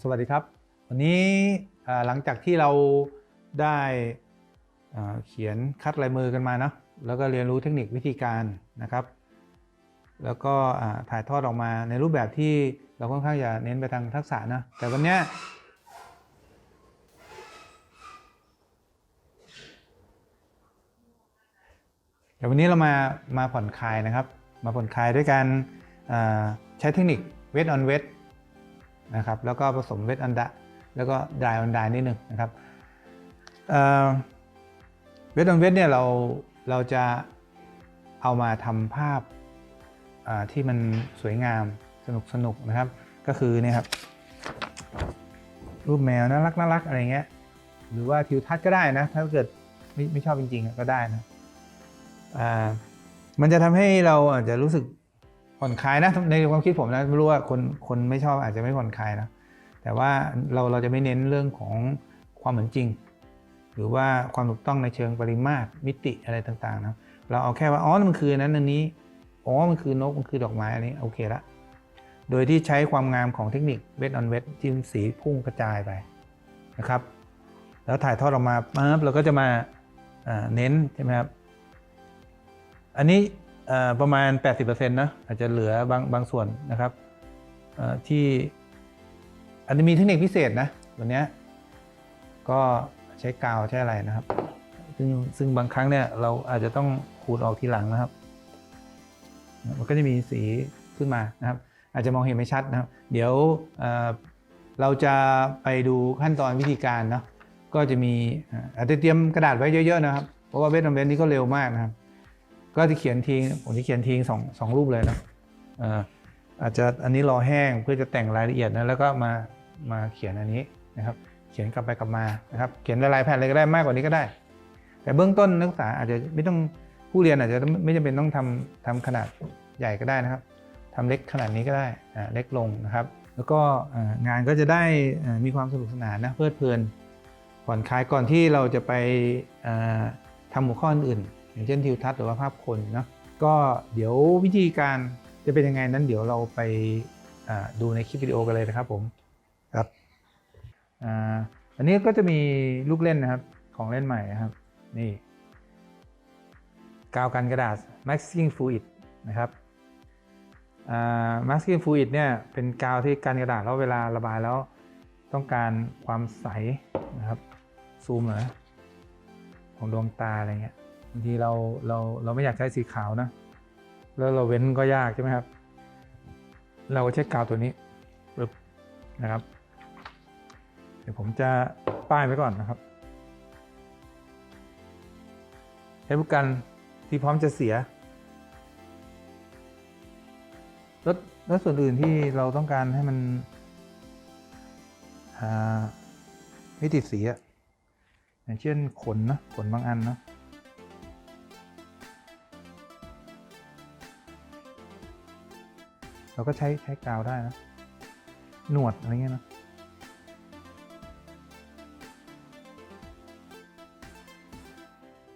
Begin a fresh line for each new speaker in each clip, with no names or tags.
สวัสดีครับ วันนี้หลังจากที่เราได้เขียนคัดลายมือกันมาเนาะแล้วก็เรียนรู้เทคนิควิธีการนะครับ แล้วก็ถ่ายทอดออกมาในรูปแบบที่เราค่อนข้างจะเน้นไปทางทักษะนะแต่วันนี้ยแต่วันนี้เรามามาผ่อนคลายนะครับ มาผ่อนคลายด้วยการใช้เทคนิคเวทออนเวท นะครับแล้วก็ผสมเวทอันดะแล้วก็ดายอันดายนิดหนึ่งนะครับเวทอันเวทเนี่ยเราเราจะเอามาทำภาพาที่มันสวยงามสนุกสนุกนะครับ ก็คือเนี่ยครับรูปแมวน่ารักน่ารักอะไรเงี้ยหรือว่าทิวทัศน์ก็ได้นะถ้าเกิดไม่ไม่ชอบจริงๆก็ได้นะมันจะทำให้เราอาจจะรู้สึก ผ่อนคลายนะในความคิดผมนะไม่รู้ว่าคนคนไม่ชอบอาจจะไม่ผ่อนคลายนะแต่ว่าเราเราจะไม่เน้นเรื่องของความเหมือนจริง หรือว่าความถูกต้องในเชิงปริมาตรมิติอะไรต่างๆนะเราเอาแค่ว่าอ๋อมันคือนั้นอันนี้อ๋อมันคือนกมันคือดอกไม้อันนี้โอเคละโดยที่ใช้ความงามของเทคนิคเวทออนเวทที่สีพุ่งกระจายไปนะครับ แล้วถ่ายทอดออกมาปั๊บเราก็จะมาเน้นใช่ไหมครับอันนี้ ประมาณ 80%นะอาจจะเหลือบางบางส่วนนะครับที่อันนี้มีเทคนิคพิเศษนะวันเนี้ยก็ใช้กาวใช้อะไรนะครับ ซึ่งซึ่งบางครั้งเนี่ยเราอาจจะต้องขูดออกทีหลังนะครับ มันก็จะมีสีขึ้นมานะครับ อาจจะมองเห็นไม่ชัดนะครับ เดี๋ยวเราจะไปดูขั้นตอนวิธีการเนาะก็จะมีอาจจะเตรียมกระดาษไว้เยอะๆนะครับ เพราะว่าเวทนเวนนี้ก็เร็วมากนะครับ ก็จะเขียนทิ้งผมจะเขียนทิ้งสองสองรูปเลยนะอาจจะอันนี้รอแห้งเพื่อจะแต่งรายละเอียดนะแล้วก็มามาเขียนอันนี้นะครับ เขียนกลับไปกลับมานะครับ เขียนลายแผ่นเลยก็ได้มากกว่านี้ก็ได้ แต่เบื้องต้นนักศึกษาอาจจะไม่ต้องผู้เรียนอาจจะไม่จำเป็นต้องทำทำขนาดใหญ่ก็ได้นะครับทำเล็กขนาดนี้ก็ได้เล็กลงนะครับ แล้วก็งานก็จะได้มีความสนุกสนานนะเพลิดเพลินผ่อนคลายก่อนที่เราจะไปอ่าทำหัวข้ออื่น อย่างเช่นทิวทัศน์หรือว่าภาพคนเนาะก็เดี๋ยววิธีการจะเป็นยังไงนั้นเดี๋ยวเราไปดูในคลิปวิดีโอกันเลยนะครับผมครับอันนี้ก็จะมีลูกเล่นนะครับของเล่นใหม่นะครับนี่กาวกันกระดาษ masking fluid นะครับ masking fluid เนี่ยเป็นกาวที่กันกระดาษแล้วเวลาระบายแล้วต้องการความใสนะครับซูมหน่อของดวงตาอะไรเงี้ย บางทีเราเราเราไม่อยากใช้สีขาวนะ แล้วเราเว้นก็ยากใช่ไหมครับ เราก็ใช้กาวตัวนี้ปึ๊บนะครับ เดี๋ยวผมจะป้ายไว้ก่อนนะครับใช้ผู้กันที่พร้อมจะเสียแล้วแล้วส่วนอื่นที่เราต้องการให้มันไม่ติดสีอะอย่างเช่นขนนะขนบางอันนะ เราก็ใช้ใช้กาวได้นะ หนวดอะไรเงี้ยนะ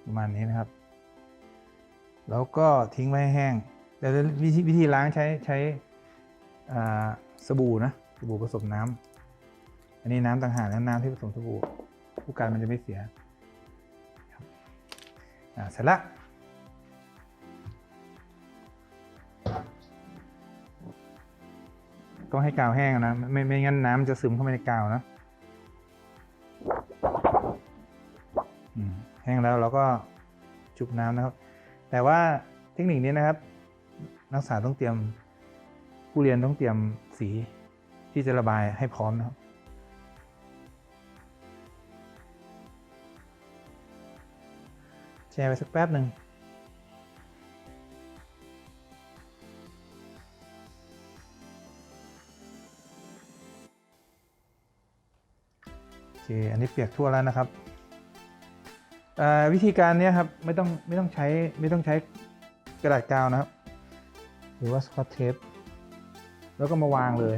ประมาณนี้นะครับ แล้วก็ทิ้งไว้ให้แห้ง แต่วิธีวิธีล้างใช้ใช้สบู่นะสบู่ผสมน้ำอันนี้น้ำต่างหากนะน้ำที่ผสมสบู่ผู้กันมันจะไม่เสียครับอ่าเสร็จละ ต้องให้กาวแห้งนะไม่ไม่งั้นน้ำจะซึมเข้าไปในกาวนะแห้งแล้วเราก็จุบน้ำนะครับ แต่ว่าเทคนิคนี้นะครับ นักศึกษาต้องเตรียมผู้เรียนต้องเตรียมสีที่จะระบายให้พร้อมนะครับแชร์ไปสักแป๊บหนึ่ง เคอันนี้เปียกทั่วแล้วนะครับวิธีการนี้ครับไม่ต้องไม่ต้องใช้ไม่ต้องใช้กระดาษกาวนะครับ หรือว่าสกอตเทปแล้วก็มาวางเลย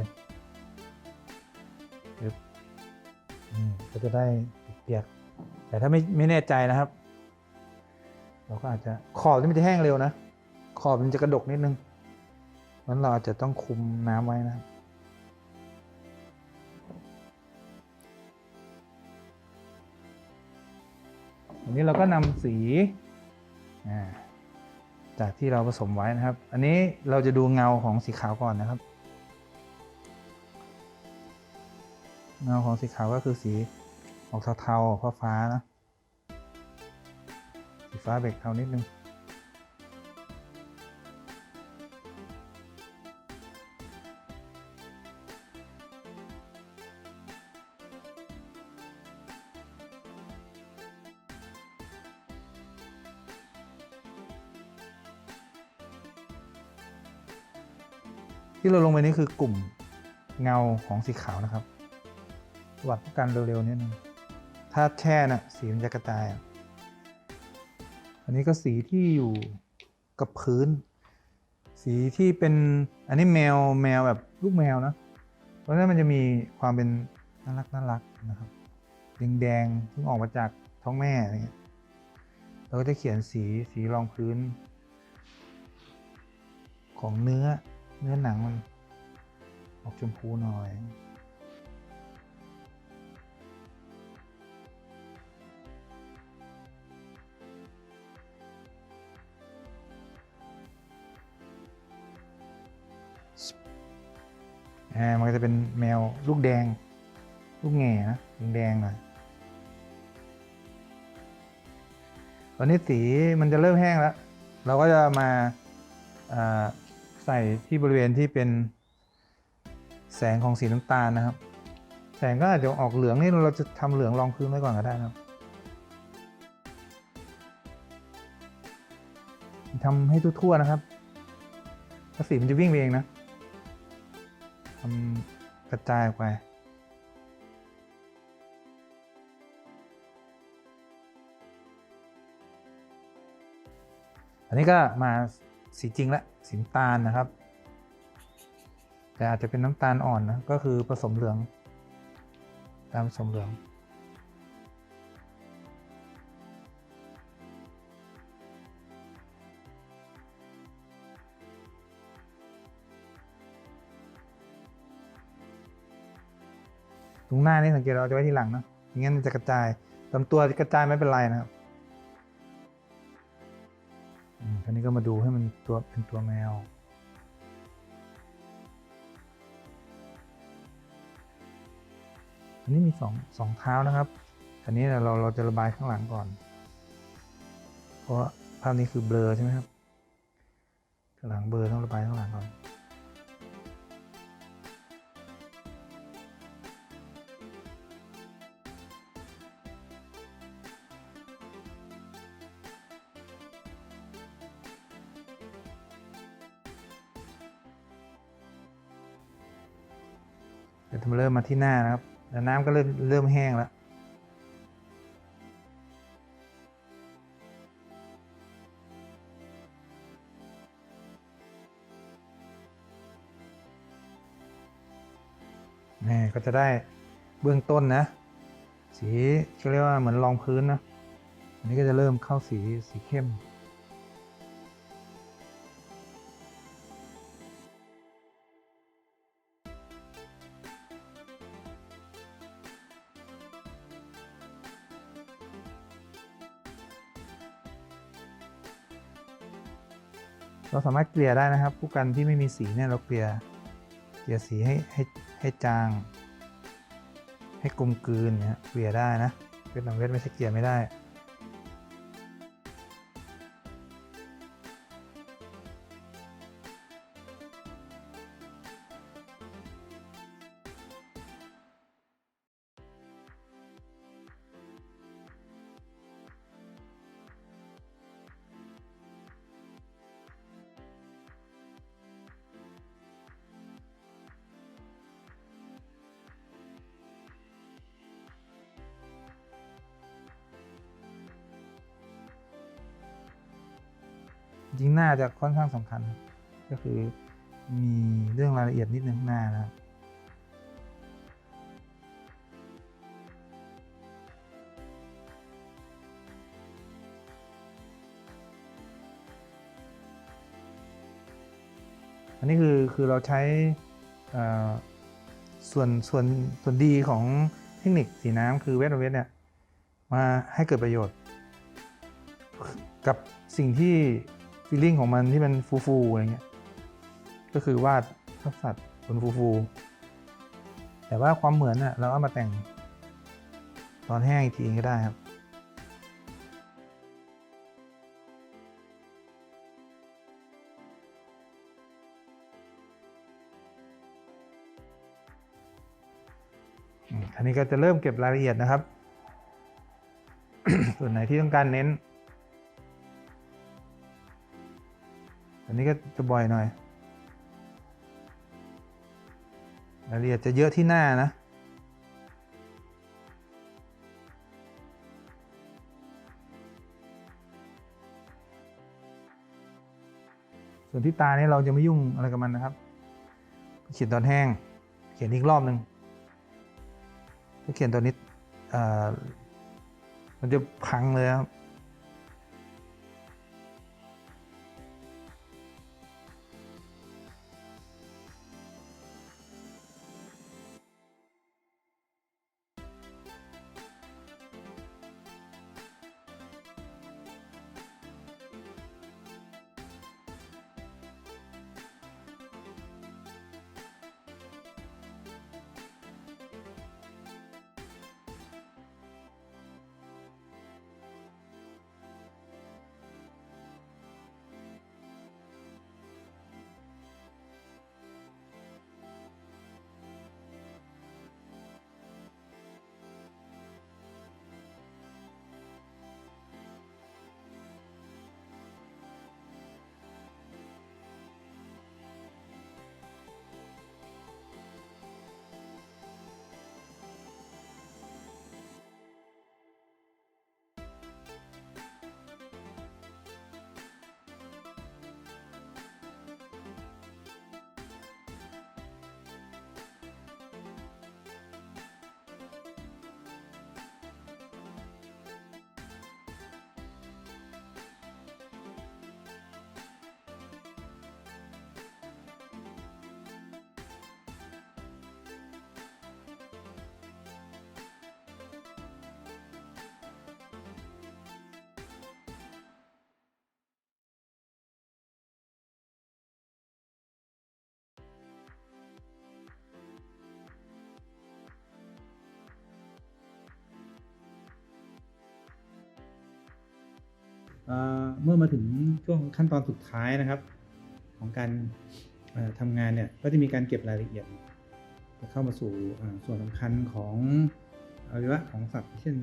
ก็จะได้เปียก แต่ถ้าไม่ไม่แน่ใจนะครับ เราก็อาจจะขอบที่มันจะแห้งเร็วนะ ขอบมันจะกระดกนิดนึงนั้นเราอาจจะต้องคุมน้ำไว้นะครับ อันนี้เราก็นำสีจากที่เราผสมไว้นะครับ อันนี้เราจะดูเงาของสีขาวก่อนนะครับ เงาของสีขาวก็คือสีออกเทาๆฟ้าฟ้าๆนะสีฟ้าเบรกเทานิดนึง ที่เราลงไปนี่คือกลุ่มเงาของสีขาวนะครับ วัดกันเร็วๆนิดนึงถ้าแช่น่ะสีมันจะกระจายอันนี้ก็สีที่อยู่กับพื้น สีที่เป็นอันนี้แมวแมวแบบลูกแมวนะ เพราะฉะนั้นมันจะมีความเป็นน่ารักน่ารักนะครับแดงๆเพิ่งออกมาจากท้องแม่อะไรเงี้ยเราก็จะเขียนสีสีรองพื้น ของเนื้อ เนื้อหนังมัน ออกชมพูหน่อยอ่ามันก็จะเป็นแมวลูกแดง ลูกแง่นะแดงๆหน่อยตอนนี้สีมันจะเริ่มแห้งแล้ว เราก็จะมาอ่า ใส่ที่บริเวณที่เป็นแสงของสีน้ำตาลนะครับ แสงก็อาจจะออกเหลืองนี่เราจะทำเหลืองรองพื้นไว้ก่อนก็ได้นะครับทำให้ทั่วๆนะครับแล้วสีมันจะวิ่งเองนะทำกระจายออกไปอันนี้ก็มา สีจริงละสีน้ำตาลนะครับ แต่อาจจะเป็นน้ำตาลอ่อนนะก็คือผสมเหลือง ตามผสมเหลืองตรงหน้านี่สังเกตเราจะไว้ที่หลังนะอย่างงั้นมันจะกระจายลำตัวกระจายไม่เป็นไรนะครับ ก็มาดูให้มันตัวเป็นตัวแมว อันนี้มีสองสองเท้านะครับ อันนี้เราเราจะระบายข้างหลังก่อน เพราะว่าภาพนี้คือเบลอใช่ไหมครับข้างหลังเบลอต้องระบายข้างหลังก่อน มาเริ่มมาที่หน้านะครับแล้วน้ำก็เริ่มเริ่มแห้งแล้วนี่ก็จะได้เบื้องต้นนะ สีเขาเรียกว่าเหมือนรองพื้นนะ อันนี้ก็จะเริ่มเข้าสีสีเข้ม เราสามารถเกลี่ยได้นะครับ ผู้กันที่ไม่มีสีเนี่ยเราเกลี่ยเกลี่ยสีให้ให้ให้จาง ให้กลมกลืนเนี่ยเกลี่ยได้นะเวทหนังเวทไม่ใช่เกลี่ยไม่ได้ จริงหน้าจะค่อนข้างสำคัญ ก็คือมีเรื่องรายละเอียดนิดนึงข้างหน้านะครับอันนี้คือคือเราใช้ส่วนส่วนส่วนดีของเทคนิคสีน้ำคือเวทเวทเนี่ยมาให้เกิดประโยชน์ กับสิ่งที่ ฟีลลิ่งของมันที่มันฟูๆอะไรเงี้ยก็คือวาดภาพสัตว์บนฟูๆแต่ว่าความเหมือนน่ะเราเอามาแต่งตอนแห้งอีกทีก็ได้ครับอันนี้ก็จะเริ่มเก็บรายละเอียดนะครับ ส่วนไหนที่ต้องการเน้น อันนี้ก็จะบ่อยหน่อยรายละเอียดจะเยอะที่หน้านะ ส่วนที่ตาเนี่ยเราจะไม่ยุ่งอะไรกับมันนะครับเขียนตอนแห้ง เขียนอีกรอบหนึ่งถ้าเขียนตัวนี้มันจะพังเลยครับ เมื่อมาถึงช่วงขั้นตอนสุดท้ายนะครับ ของการทำงานเนี่ยก็จะมีการเก็บรายละเอียด จะเข้ามาสู่ส่วนสำคัญของอวัยวะของสัตว์เช่น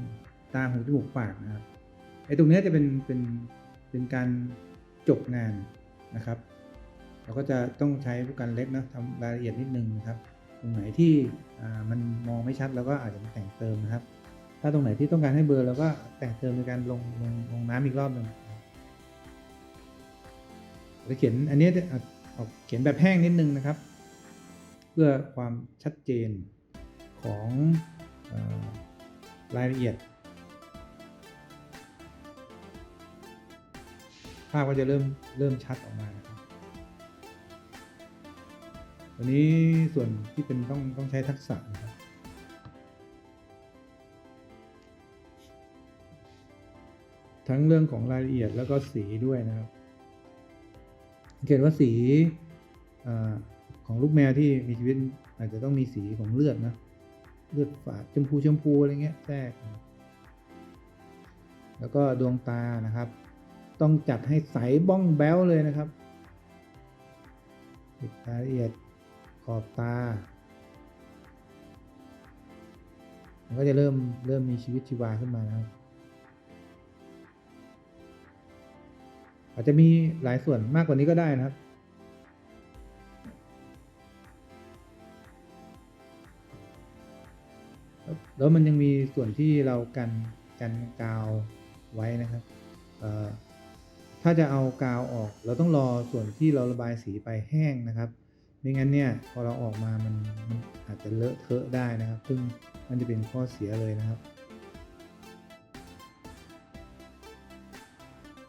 ตาหูจมูกปากนะครับไอ้ตรงเนี้ยจะเป็นเป็นเป็นการจบงานนะครับ เราก็จะต้องใช้ผู้กันเล็กนะทำรายละเอียดนิดนึงนะครับ ตรงไหนที่มันมองไม่ชัดเราก็อาจจะมาแต่งเติมนะครับ ถ้าตรงไหนที่ต้องการให้เบลอเราก็แต่งเติมในการลงลงลงน้ำอีกรอบหนึ่งจะเขียนอันนี้จะออกเขียนแบบแห้งนิดนึงนะครับ เพื่อความชัดเจนของอรายละเอียด ภาพก็จะเริ่มเริ่มชัดออกมาครับวันนี้ส่วนที่เป็นต้องต้องใช้ทักษะนะครับ ทั้งเรื่องของรายละเอียดแล้วก็สีด้วยนะครับสังเกตว่าสีอของลูกแมวที่มีชีวิตอาจจะต้องมีสีของเลือดนะเลือดฝาดชมพูชมพูอะไรเงี้ยแทรกแล้วก็ดวงตานะครับ ต้องจัดให้ใสบ้องแบ้วเลยนะครับเก็บรายละเอียดขอบตา มันก็จะเริ่มเริ่มมีชีวิตชีวาขึ้นมานะครับ อาจจะมีหลายส่วนมากกว่านี้ก็ได้นะครับ แล้วมันยังมีส่วนที่เรากันกันกาวไว้นะครับ ถ้าจะเอากาวออก เราต้องรอส่วนที่เราระบายสีไปแห้งนะครับ ไม่งั้นเนี่ยพอเราออกมามันมันอาจจะเลอะเทอะได้นะครับ ซึ่งมันจะเป็นข้อเสียเลยนะครับ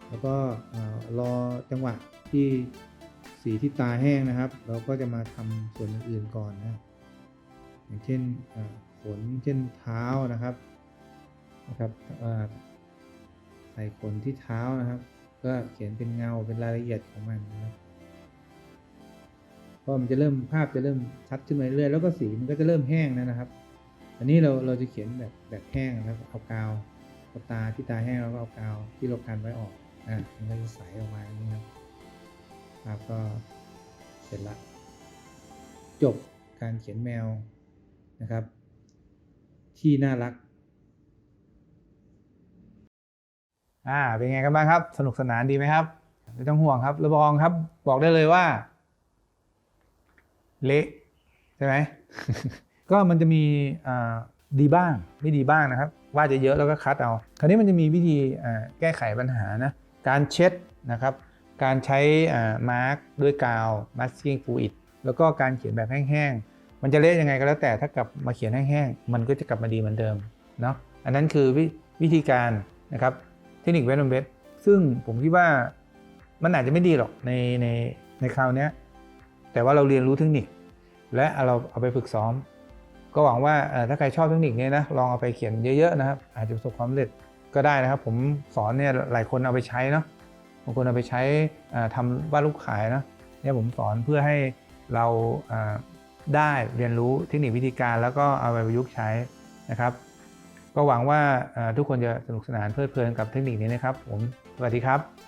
แล้วก็รอจังหวะที่สีที่ตาแห้งนะครับ เราก็จะมาทำส่วนอื่นๆก่อนนะครับอย่างเช่นขนเช่นเท้านะครับนะครับเอ่อส่ขนที่เท้านะครับ ก็เขียนเป็นเงาเป็นรายละเอียดของมันนะครับก็มันจะเริ่มภาพจะเริ่มชัดขึ้นมาเรื่อยแล้วก็สีมันก็จะเริ่มแห้งแล้วนะครับ อันนี้เราเราจะเขียนแบบแบบแห้งนะครับเอากาวเอาตาที่ตาแห้งแล้วก็เอากาวที่เรากันไว้ออก อะมันก็จะใสออกมาอย่างนี้ครับภาพก็เสร็จละ จบการเขียนแมวนะครับ ที่น่ารัก อ่า เป็นไงกันบ้างครับ สนุกสนานดีไหมครับไม่ต้องห่วงครับระบองครับ บอกได้เลยว่า เละใช่ไหมก็มันจะมีอ่าดีบ้างไม่ดีบ้างนะครับ ว่าจะเยอะแล้วก็คัดเอา คราวนี้มันจะมีวิธีแก้ไขปัญหานะ การเช็ดนะครับ การใช้มาร์กด้วยกาว masking fluid แล้วก็การเขียนแบบแห้งๆ มันจะเละยังไงก็แล้วแต่ถ้ากลับมาเขียนแห้งๆ มันก็จะกลับมาดีเหมือนเดิมเนาะ อันนั้นคือววิธีการนะครับ เทคนิคเวทเวทซึ่งผมคิดว่ามันอาจจะไม่ดีหรอกในในในคราวนี้แต่ว่าเราเรียนรู้เทคนิค และเราเอาไปฝึกซ้อม ก็หวังว่าถ้าใครชอบเทคนิคนี้นะลองเอาไปเขียนเยอะๆนะครับ อาจจะประสบความสำเร็จ ก็ได้นะครับ ผมสอนเนี่ยหลายคนเอาไปใช้เนาะบางคนเอาไปใช้อ่าทำวาดรูปขายนะเนี่ยผมสอนเพื่อให้เราได้เรียนรู้เทคนิควิธีการแล้วก็เอาไปประยุกต์ใช้นะครับ ก็หวังว่าทุกคนจะสนุกสนานเพลิดเพลินกับเทคนิคนี้นะครับ ผมสวัสดีครับ